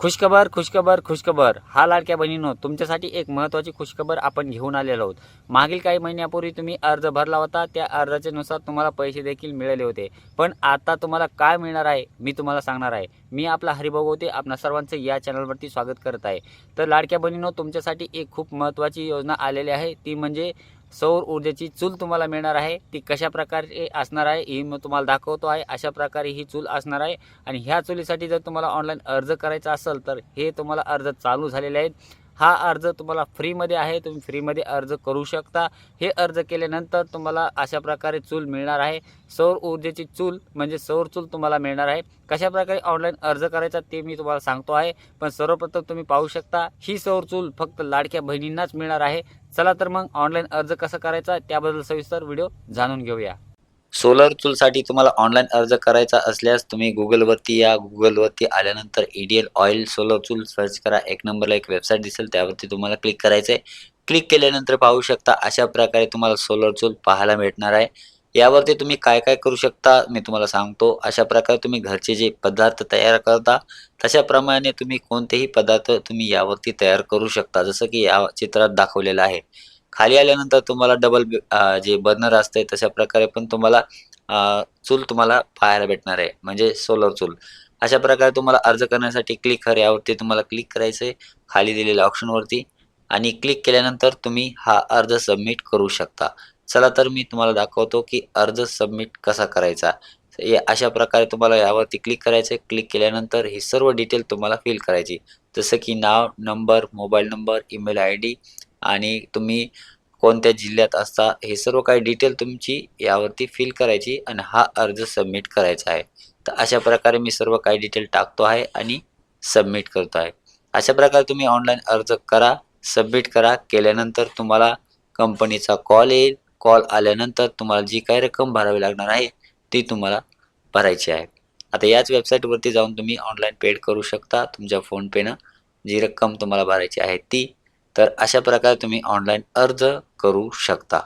खुशखबर खुशखबर खुशखबर. हा लाडक्या बहिणीनो तुमच्यासाठी एक महत्त्वाची खुशखबर आपण घेऊन आलेलो आहोत. मागील काही महिन्यापूर्वी तुम्ही अर्ज भरला होता त्या अर्जाच्यानुसार तुम्हाला पैसे देखील मिळाले होते. पण आता तुम्हाला काय मिळणार आहे मी तुम्हाला सांगणार आहे. मी आपला हरिभाऊ होते आपणा सर्वांचं या चॅनलवरती स्वागत करत आहे. तर लाडक्या बहिणीनो तुमच्यासाठी एक खूप महत्त्वाची योजना आलेली आहे. ती म्हणजे सौर ऊर्जेची चूल तुम्हाला मिळणार आहे. ती कशा प्रकारे असणार आहे ही मी तुम्हाला दाखवतो आहे. अशा प्रकारे ही चूल असणार आहे. आणि ह्या चुलीसाठी जर तुम्हाला ऑनलाईन अर्ज करायचा असेल तर हे तुम्हाला अर्ज चालू झालेले आहेत. हा अर्ज तुम्हाला फ्रीमध्ये आहे तुम्ही फ्रीमध्ये अर्ज करू शकता. हे अर्ज केल्यानंतर तुम्हाला अशा प्रकारे चूल मिळणार आहे. सौर ऊर्जेची चूल म्हणजे सौर चूल तुम्हाला मिळणार आहे. कशा प्रकारे ऑनलाईन अर्ज करायचा ते मी तुम्हाला सांगतो आहे. पण सर्वप्रथम तुम्ही पाहू शकता ही सौर चूल फक्त लाडक्या बहिणींनाच मिळणार आहे. चला तर मग ऑनलाईन अर्ज कसा करायचा त्याबद्दल सविस्तर व्हिडिओ जाणून घेऊया. सोलर चूलसाठी तुम्हाला ऑनलाईन अर्ज करायचा असल्यास तुम्ही गुगलवरती या. गुगलवरती आल्यानंतर ईडीएल ऑइल सोलर चूल सर्च करा. एक नंबरला एक वेबसाईट दिसेल त्यावरती तुम्हाला क्लिक करायचं आहे क्लिक केल्यानंतर पाहू शकता अशा प्रकारे तुम्हाला सोलर चूल पाहायला भेटणार आहे. यावरती तुम्ही काय काय करू शकता मी तुम्हाला सांगतो. अशा प्रकारे तुम्ही घरचे जे पदार्थ तयार करता तशाप्रमाणे तुम्ही कोणतेही पदार्थ तुम्ही यावरती तयार करू शकता. जसं की या चित्रात दाखवलेलं आहे. खाली आल्यानंतर तुम्हाला डबल जे बर्नर असते तशा प्रकारे पण तुम्हाला चूल तुम्हाला पाहायला भेटणार आहे. म्हणजे सोलर चूल. अशा प्रकारे तुम्हाला अर्ज करण्यासाठी क्लिक कर. यावरती तुम्हाला क्लिक करायचं आहे खाली दिलेल्या ऑप्शनवरती आणि क्लिक केल्यानंतर तुम्ही हा अर्ज सबमिट करू शकता. चला तर मी तुम्हाला दाखवतो की अर्ज सबमिट कसा करायचा. या अशा प्रकारे तुम्हाला यावरती क्लिक करायचं आहे क्लिक केल्यानंतर ही सर्व डिटेल तुम्हाला फिल करायची. जसं की नाव number mobile number email I D आणि तुम्ही कोणत्या जिल्ह्यात असता हे सर्व काही डिटेल तुमची यावरती फिल करायची आणि हा अर्ज सबमिट करायचा आहे. तर अशा प्रकारे मी सर्व काही डिटेल टाकतो आहे आणि सबमिट करतो आहे. अशा प्रकारे तुम्ही ऑनलाईन अर्ज करा सबमिट करा. केल्यानंतर तुम्हाला कंपनीचा कॉल येईल. कॉल आल्यानंतर तुम्हाला जी काही रक्कम भरावी लागणार आहे ती तुम्हाला भरायची आहे. आता याच वेबसाईटवरती जाऊन तुम्ही ऑनलाईन पेड करू शकता. तुमच्या फोनपेनं जी रक्कम तुम्हाला भरायची आहे ती तर अशा प्रकारे तुम्ही ऑनलाईन अर्ज करू शकता.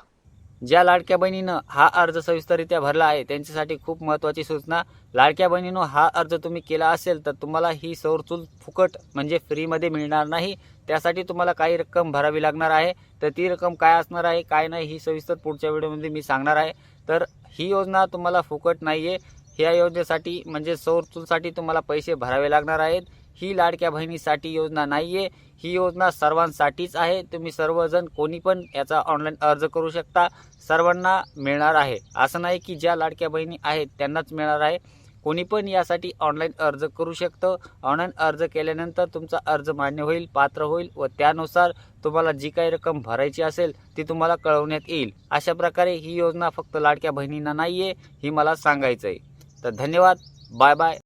ज्या लाडक्या बहिणीनं हा अर्ज सविस्तररित्या भरला आहे त्यांच्यासाठी खूप महत्त्वाची सूचना. लाडक्या बहिणीनं हा अर्ज तुम्ही केला असेल तर तुम्हाला ही सौरचूल फुकट म्हणजे फ्रीमध्ये मिळणार नाही. त्यासाठी तुम्हाला काही रक्कम भरावी लागणार आहे. तर ती रक्कम काय असणार आहे काय नाही ही सविस्तर पुढच्या व्हिडिओमध्ये मी सांगणार आहे. तर ही योजना तुम्हाला फुकट नाही आहे ह्या योजनेसाठी म्हणजे सौरचूलसाठी तुम्हाला पैसे भरावे लागणार आहेत. ही लाडक्या बहिणीसाठी योजना नाही आहे ही योजना सर्वांसाठीच आहे. तुम्ही सर्वजण कोणी पण याचा ऑनलाईन अर्ज करू शकता. सर्वांना मिळणार आहे. असं नाही की ज्या लाडक्या बहिणी आहेत त्यांनाच मिळणार आहे. कोणी पण यासाठी ऑनलाईन अर्ज करू शकतं. ऑनलाईन अर्ज केल्यानंतर तुमचा अर्ज मान्य होईल पात्र होईल व त्यानुसार तुम्हाला जी काही रक्कम भरायची असेल ती तुम्हाला कळवण्यात येईल. अशा प्रकारे ही योजना फक्त लाडक्या बहिणींना नाही आहे ही मला सांगायचं आहे तर धन्यवाद. Bye bye